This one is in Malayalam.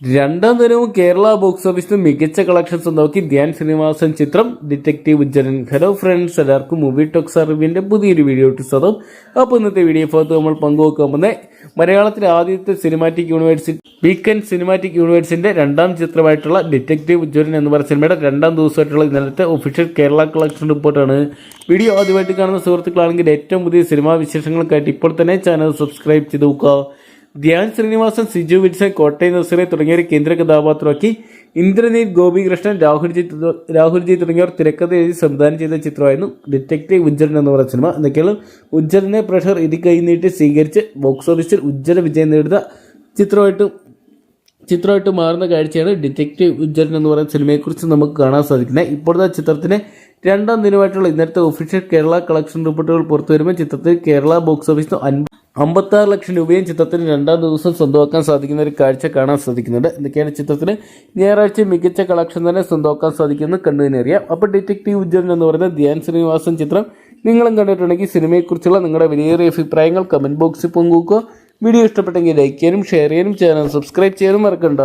രണ്ടാം ദിനവും കേരള ബോക്സ് ഓഫീസിൽ മികച്ച കളക്ഷൻസ് നോക്കി ധ്യാൻ ശ്രീനിവാസൻ ചിത്രം ഡിറ്റക്റ്റീവ് ജനൻ ഹലോ ഫ്രണ്ട്സ് എല്ലാവർക്കും മൂവി ടോക്സ് അറിവിന്റെ പുതിയൊരു വീഡിയോ സ്വതം അപ്പോൾ ഇന്നത്തെ വീഡിയോ ഭാഗത്ത് നമ്മൾ പങ്കുവെക്കാൻ പോകുന്നത് മലയാളത്തിലെ ആദ്യത്തെ സിനിമാറ്റിക് യൂണിവേഴ്സിറ്റി വീക്കെൻഡ് സിനിമാറ്റിക് യൂണിവേഴ്സിന്റെ രണ്ടാം ചിത്രമായിട്ടുള്ള ഡിറ്റക്റ്റീവ് ഉജ്ജരൻ എന്ന് പറഞ്ഞ സിനിമയുടെ രണ്ടാം ദിവസമായിട്ടുള്ള ഇന്നലത്തെ ഒഫീഷ്യൽ കേരള കളക്ഷൻ റിപ്പോർട്ടാണ് വീഡിയോ ആദ്യമായിട്ട് കാണുന്ന സുഹൃത്തുക്കളാണെങ്കിൽ ഏറ്റവും പുതിയ സിനിമാ വിശേഷങ്ങൾക്കായിട്ട് ഇപ്പോൾ തന്നെ ചാനൽ സബ്സ്ക്രൈബ് ചെയ്ത് നോക്കുക. ധ്യാൻ ശ്രീനിവാസൻ സിജു വിൽസൺ കോട്ടയം നസീറെ തുടങ്ങിയവരെ കേന്ദ്ര കഥാപാത്രമാക്കി. ഇന്ദ്രനീത് ഗോപികൃഷ്ണൻ രാഹുൽജി രാഹുൽജി തുടങ്ങിയവർ തിരക്കഥ എഴുതി സംവിധാനം ചെയ്ത ചിത്രമായിരുന്നു ഡിറ്റക്റ്റീവ് ഉജ്ജലൻ എന്ന് പറയുന്ന സിനിമ എന്തൊക്കെയാണ് ഉജ്ജലനെ പ്രഷർ ഇത് കൈനീട്ടി സ്വീകരിച്ച് ബോക്സ് ഓഫീസിൽ ഉജ്ജ്വല വിജയം നേടുന്ന ചിത്രമായിട്ട് ചിത്രമായിട്ട് മാറുന്ന കാഴ്ചയാണ് ഡിറ്റക്റ്റീവ് ഉജ്ജലൻ എന്ന് പറയുന്ന സിനിമയെക്കുറിച്ച് നമുക്ക് കാണാൻ സാധിക്കുന്നത്. ഇപ്പോഴത്തെ ചിത്രത്തിന് രണ്ടാം ദിനമായിട്ടുള്ള ഇന്നത്തെ ഒഫീഷ്യൽ കേരള കളക്ഷൻ റിപ്പോർട്ടുകൾ പുറത്തു വരുമ്പോൾ ചിത്രത്തിൽ കേരള ബോക്സ് ഓഫീസിൽ അമ്പത്താറ് ലക്ഷം രൂപയും ചിത്രത്തിന് രണ്ടാം ദിവസം സ്വന്തമാക്കാൻ സാധിക്കുന്ന ഒരു കാഴ്ച കാണാൻ സാധിക്കുന്നുണ്ട്. എന്തൊക്കെയാണ് ചിത്രത്തിന് ഞായറാഴ്ച മികച്ച കളക്ഷൻ തന്നെ സ്വന്തമാക്കാൻ സാധിക്കുന്നു കണ്ടുതന്നെറിയാം അപ്പോൾ ഡിറ്റക്റ്റീവ് ഉജ്ജ്വലൻ എന്ന് പറയുന്ന ധ്യാൻ ശ്രീനിവാസൻ ചിത്രം നിങ്ങളും കണ്ടിട്ടുണ്ടെങ്കിൽ സിനിമയെക്കുറിച്ചുള്ള നിങ്ങളുടെ വിലയേറിയ അഭിപ്രായങ്ങൾ കമന്റ് ബോക്സിൽ പങ്കുവെക്കുക. വീഡിയോ ഇഷ്ടപ്പെട്ടെങ്കിൽ ലൈക്ക് ചെയ്യാനും ഷെയർ ചെയ്യാനും ചാനൽ സബ്സ്ക്രൈബ് ചെയ്യാനും മറക്കണ്ട.